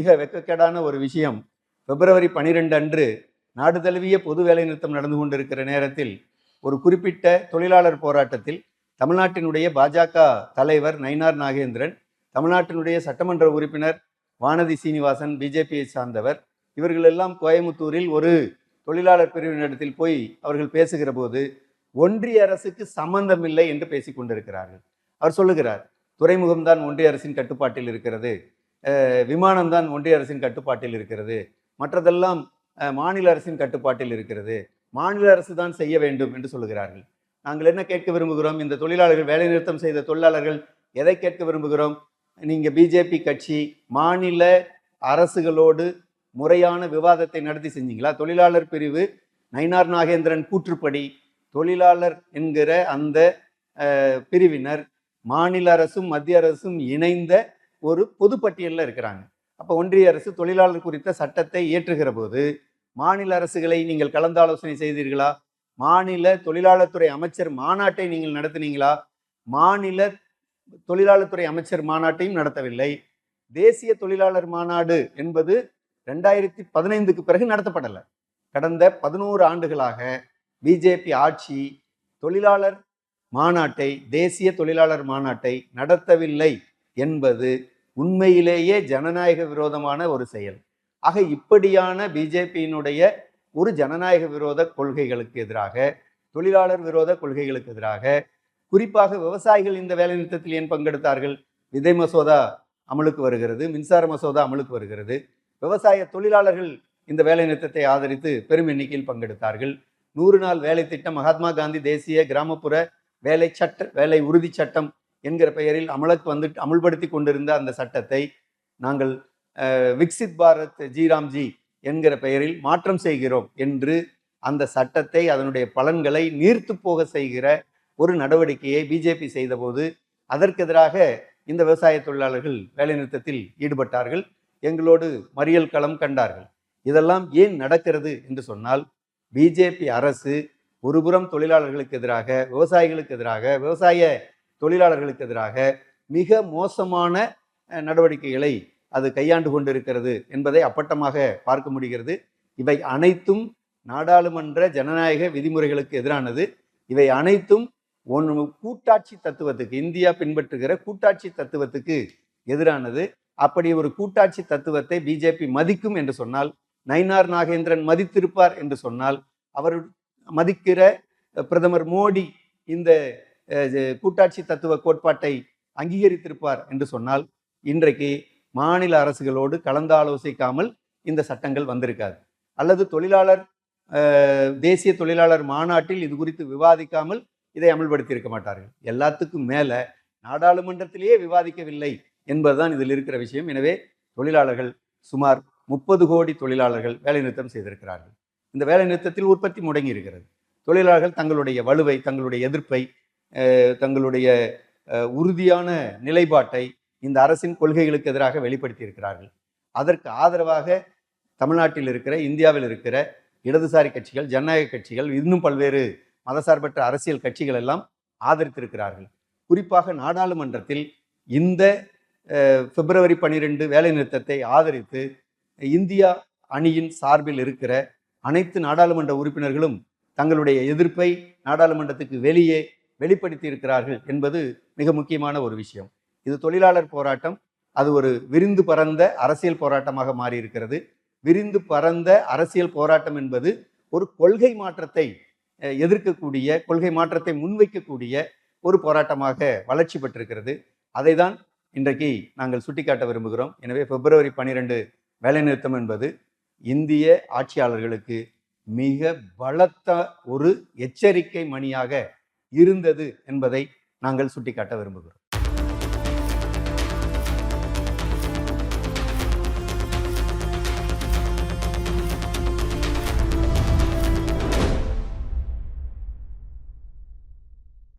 மிக வெக்கக்கேடான ஒரு விஷயம். பிப்ரவரி பனிரெண்டு அன்று நாடு தழுவிய பொது வேலைநிறுத்தம் நடந்து கொண்டிருக்கிற நேரத்தில் ஒரு குறிப்பிட்ட தொழிலாளர் போராட்டத்தில் தமிழ்நாட்டினுடைய பாஜக தலைவர் நயினார் நாகேந்திரன் தமிழ்நாட்டினுடைய சட்டமன்ற உறுப்பினர் வானதி சீனிவாசன் பிஜேபியை சார்ந்தவர். இவர்களெல்லாம் கோயமுத்தூரில் ஒரு தொழிலாளர் பிரிவினிடத்தில் போய் அவர்கள் பேசுகிற போது ஒன்றிய அரசுக்கு சம்பந்தமில்லை என்று பேசிக் கொண்டிருக்கிறார்கள். அவர் சொல்லுகிறார் துறைமுகம்தான் ஒன்றிய அரசின் கட்டுப்பாட்டில் இருக்கிறது. விமானம்தான் ஒன்றிய அரசின் கட்டுப்பாட்டில் இருக்கிறது. மற்றதெல்லாம் மாநில அரசின் கட்டுப்பாட்டில் இருக்கிறது. மாநில அரசு தான் செய்ய வேண்டும் என்று சொல்லுகிறார்கள். நாங்கள் என்ன கேட்க விரும்புகிறோம்? இந்த தொழிலாளர்கள் வேலைநிறுத்தம் செய்த தொழிலாளர்கள் எதை கேட்க விரும்புகிறோம்? நீங்கள் பிஜேபி கட்சி மாநில அரசுகளோடு முறையான விவாதத்தை நடத்தி செஞ்சீங்களா? தொழிலாளர் பிரிவு நயினார் நாகேந்திரன் கூற்றுப்படி தொழிலாளர் என்கிற அந்த பிரிவினர் மாநில அரசும் மத்திய அரசும் இணைந்த ஒரு பொதுப்பட்டியலில் இருக்கிறாங்க. அப்போ ஒன்றிய அரசு தொழிலாளர் குறித்த சட்டத்தை இயற்றுகிற போது மாநில அரசுகளை நீங்கள் கலந்தாலோசனை செய்தீர்களா? மாநில தொழிலாளர் துறை அமைச்சர் மாநாட்டை நீங்கள் நடத்தினீங்களா? மாநில தொழிலாளர் துறை அமைச்சர் மாநாட்டையும் நடத்தவில்லை. தேசிய தொழிலாளர் மாநாடு என்பது ரெண்டாயிரத்தி பதினைந்துக்கு பிறகு நடத்தப்படலை. கடந்த பதினோரு ஆண்டுகளாக பிஜேபி ஆட்சி தொழிலாளர் மாநாட்டை தேசிய தொழிலாளர் மாநாட்டை நடத்தவில்லை. என்பது உண்மையிலேயே ஜனநாயக விரோதமான ஒரு செயல். ஆக இப்படியான பிஜேபியினுடைய ஒரு ஜனநாயக விரோத கொள்கைகளுக்கு எதிராக தொழிலாளர் விரோத கொள்கைகளுக்கு எதிராக குறிப்பாக விவசாயிகள் இந்த வேலைநிறுத்தத்தில் ஏன் பங்கெடுத்தார்கள்? விதை மசோதா அமலுக்கு வருகிறது மின்சார மசோதா அமலுக்கு வருகிறது. விவசாய தொழிலாளர்கள் இந்த வேலைநிறுத்தத்தை ஆதரித்து பெரும் எண்ணிக்கையில் பங்கெடுத்தார்கள். நூறு நாள் வேலை திட்டம் மகாத்மா காந்தி தேசிய கிராமப்புற வேலை சட்ட வேலை உறுதி சட்டம் என்கிற பெயரில் அமலுக்கு வந்து அமுல்படுத்தி கொண்டிருந்த அந்த சட்டத்தை நாங்கள் விக்சித் பாரத் ஜிராம்ஜி என்கிற பெயரில் மாற்றம் செய்கிறோம் என்று அந்த சட்டத்தை அதனுடைய பலன்களை நீர்த்து போக செய்கிற ஒரு நடவடிக்கையை பிஜேபி செய்தபோது அதற்கு எதிராக இந்த விவசாய தொழிலாளர்கள் வேலைநிறுத்தத்தில் ஈடுபட்டார்கள். எங்களோடு மறியல் களம் கண்டார்கள். இதெல்லாம் ஏன் நடக்கிறது என்று சொன்னால் பிஜேபி அரசு ஒருபுறம் தொழிலாளர்களுக்கு எதிராக விவசாயிகளுக்கு எதிராக விவசாய தொழிலாளர்களுக்கு எதிராக மிக மோசமான நடவடிக்கைகளை அது கையாண்டு கொண்டிருக்கிறது என்பதை அப்பட்டமாக பார்க்க முடிகிறது. இவை அனைத்தும் நாடாளுமன்ற ஜனநாயக விதிமுறைகளுக்கு எதிரானது. இவை அனைத்தும் ஒன்று கூட்டாட்சி தத்துவத்துக்கு இந்தியா பின்பற்றுகிற கூட்டாட்சி தத்துவத்துக்கு எதிரானது. அப்படி ஒரு கூட்டாட்சி தத்துவத்தை பிஜேபி மதிக்கும் என்று சொன்னால் நயினார் நாகேந்திரன் மதித்திருப்பார் என்று சொன்னால் அவர் மதிக்கிற பிரதமர் மோடி இந்த கூட்டாட்சி தத்துவ கோட்பாட்டை அங்கீகரித்திருப்பார் என்று சொன்னால் இன்றைக்கு மாநில அரசுகளோடு கலந்தாலோசிக்காமல் இந்த சட்டங்கள் வந்திருக்காது. அல்லது தொழிலாளர் தேசிய தொழிலாளர் மாநாட்டில் இது குறித்து விவாதிக்காமல் இதை அமல்படுத்தி இருக்க மாட்டார்கள். எல்லாத்துக்கும் மேலே நாடாளுமன்றத்திலேயே விவாதிக்கவில்லை என்பதுதான் இதில் இருக்கிற விஷயம். எனவே தொழிலாளர்கள் சுமார் முப்பது கோடி தொழிலாளர்கள் வேலைநிறுத்தம் செய்திருக்கிறார்கள். இந்த வேலைநிறுத்தத்தில் உற்பத்தி முடங்கி இருக்கிறது தொழிலாளர்கள் தங்களுடைய வலுவை தங்களுடைய எதிர்ப்பை தங்களுடைய உறுதியான நிலைப்பாட்டை இந்த அரசின் கொள்கைகளுக்கு எதிராக வெளிப்படுத்தி இருக்கிறார்கள் அதற்கு ஆதரவாக தமிழ்நாட்டில் இருக்கிற இந்தியாவில் இருக்கிற இடதுசாரி கட்சிகள் ஜனநாயக கட்சிகள் இன்னும் பல்வேறு மதசார்பற்ற அரசியல் கட்சிகள் எல்லாம் ஆதரித்திருக்கிறார்கள். குறிப்பாக நாடாளுமன்றத்தில் இந்த பிப்ரவரி பனிரெண்டு வேலைநிறுத்தத்தை ஆதரித்து இந்தியா அணியின் சார்பில் இருக்கிற அனைத்து நாடாளுமன்ற உறுப்பினர்களும் தங்களுடைய எதிர்ப்பை நாடாளுமன்றத்துக்கு வெளியே வெளிப்படுத்தி இருக்கிறார்கள் என்பது மிக முக்கியமான ஒரு விஷயம். இது தொழிலாளர் போராட்டம். அது ஒரு விரிந்து பரந்த அரசியல் போராட்டமாக மாறியிருக்கிறது. விரிந்து பரந்த அரசியல் போராட்டம் என்பது ஒரு கொள்கை மாற்றத்தை எதிர்க்கக்கூடிய கொள்கை மாற்றத்தை முன்வைக்கக்கூடிய ஒரு போராட்டமாக வளர்ச்சி பெற்றிருக்கிறது. அதை தான் இன்றைக்கு நாங்கள் சுட்டிக்காட்ட விரும்புகிறோம். எனவே பிப்ரவரி பன்னிரெண்டு வேலைநிறுத்தம் என்பது இந்திய ஆட்சியாளர்களுக்கு மிக பலத்த ஒரு எச்சரிக்கை மணியாக இருந்தது என்பதை நாங்கள் சுட்டிக்காட்ட விரும்புகிறோம்.